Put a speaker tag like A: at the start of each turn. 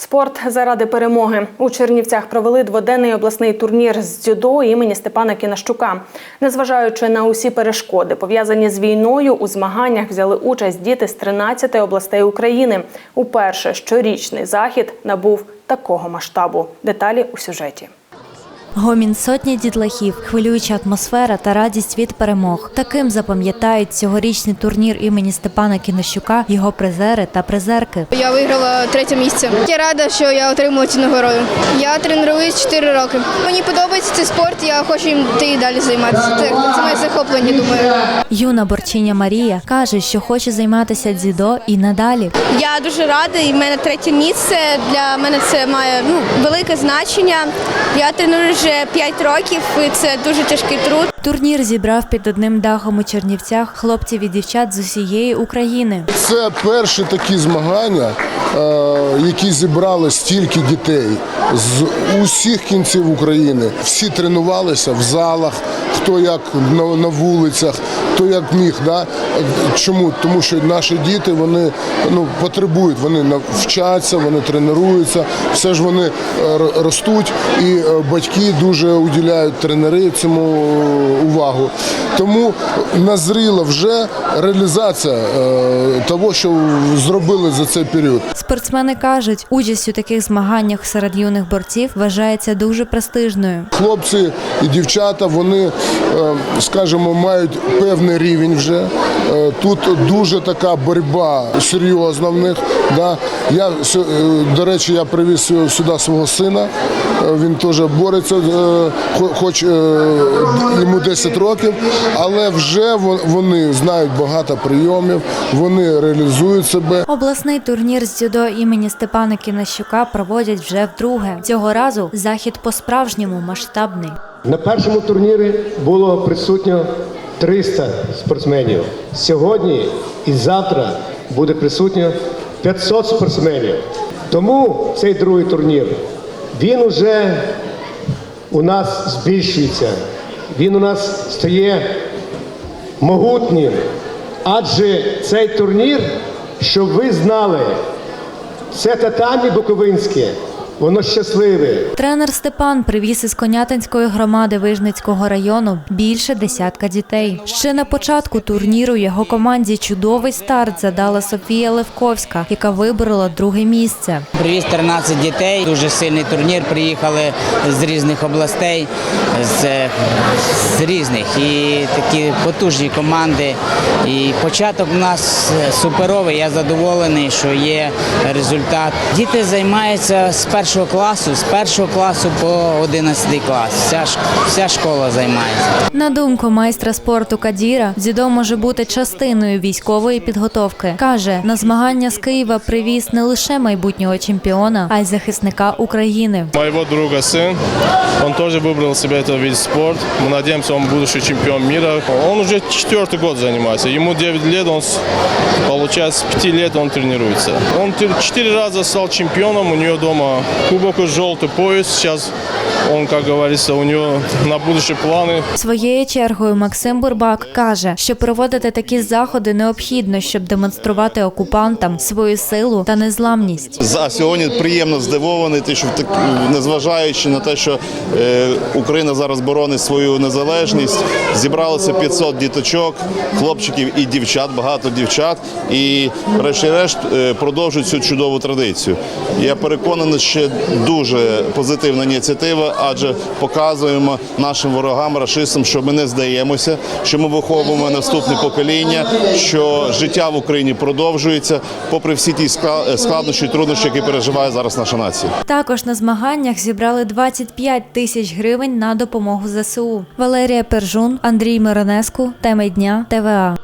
A: Спорт заради перемоги у Чернівцях провели дводенний обласний турнір з дзюдо імені Степана Кінащука. Незважаючи на усі перешкоди, пов'язані з війною, у змаганнях взяли участь діти з 13 областей України. Уперше щорічний захід набув такого масштабу. Деталі у сюжеті.
B: Гомін сотні дітлахів, хвилююча атмосфера та радість від перемог. Таким запам'ятають цьогорічний турнір імені Степана Кінощука, його призери та призерки.
C: Я виграла третє місце. Я рада, що я отримала цю нагороду. Я тренуюсь 4 роки. Мені подобається цей спорт, я хочу їм йти і далі займатися. Це, це моє захоплення, думаю.
B: Юна борчиня Марія каже, що хоче займатися дзюдо і надалі.
D: Я дуже рада, і в мене третє місце. Для мене це має ну, велике значення. Я треную вже 5 років, і це дуже тяжкий труд.
B: Турнір зібрав під одним дахом у Чернівцях хлопців і дівчат з усієї України.
E: Це перші такі змагання, е, які зібрали стільки дітей з усіх кінців України. Всі тренувалися в залах, хто як на, на вулицях, хто як міг. Да? Чому? Тому що наші діти вони ну, потребують, вони нав- вчаться, вони тренуються, все ж вони е, ростуть, і е, батьки дуже уділяють тренери цьому е, увагу. Тому назріла вже реалізація того, що зробили за цей період.
B: Спортсмени кажуть, участь у таких змаганнях серед юних борців вважається дуже престижною.
E: Хлопці і дівчата, вони, скажімо, мають певний рівень вже. Е, Тут дуже така боротьба серйозна в них. Да. Я, с- е, до речі, я привіз сюди свого сина. Е, Він теж бореться, хоч йому 10 років, але вже вон- вони знають багато прийомів, вони реалізують себе.
B: Обласний турнір з дзюдо імені Степана Кінащука проводять вже вдруге. Цього разу захід по-справжньому масштабний.
F: На першому турнірі було присутньо 300 спортсменів. Сьогодні і завтра буде присутньо 500 спортсменів. Тому цей другий турнір він уже у нас збільшується. Він у нас стає могутнім. Адже цей турнір, щоб ви знали, це татамі Буковинське, воно щасливе.
B: Тренер Степан привіз із Конятинської громади Вижницького району більше десятка дітей. Ще на початку турніру його команді чудовий старт задала Софія Левковська, яка виборола друге місце.
G: Привіз 13 дітей, дуже сильний турнір. Приїхали з різних областей, з, з різних і такі потужні команди. І початок у нас суперовий. Я задоволений, що є результат. Діти займаються з першого класу, з першого класу по 11 клас. Вся, ш- вся школа займається.
B: На думку майстра спорту Кадіра, дзюдо може бути частиною військової підготовки. Каже, на змагання з Києва привіз не лише майбутнього чемпіона, а й захисника України.
H: Моего друга сын, он тоже выбрал себе этот вид спорта. Мы надеемся, он будущий чемпион мира. Он уже четвертый год занимается. Ему 9 лет, он, с- получается, с 5 лет он тренируется. Он тер- четыре раза стал чемпионом, у него дома кубок и желтый пояс. Сейчас он, как говорится, у него на будущее планы.
B: Своєю чергою Максим Бурбак каже, що проводити такі заходи необхідно, щоб демонструвати окупантам свою силу та незламність.
I: За сьогодні приємно здивований, те, що так, незважаючи на те, що е, Україна зараз боронить свою незалежність, зібралося 500 діточок, хлопчиків і дівчат, багато дівчат, і врешті-решт е, продовжують цю чудову традицію. Я переконаний, що дуже позитивна ініціатива, адже показуємо нашим ворогам, рашистам, що ми не здаємося, що ми виховуємо наступне покоління, що життя в Україні продовжується, попри всі ті складнощі і труднощі, які переживає зараз наша нація.
B: Також на змаганнях зібрали 25 тисяч гривень на допомогу ЗСУ. Валерія Пержун, Андрій Миронеску, теми дня ТВА.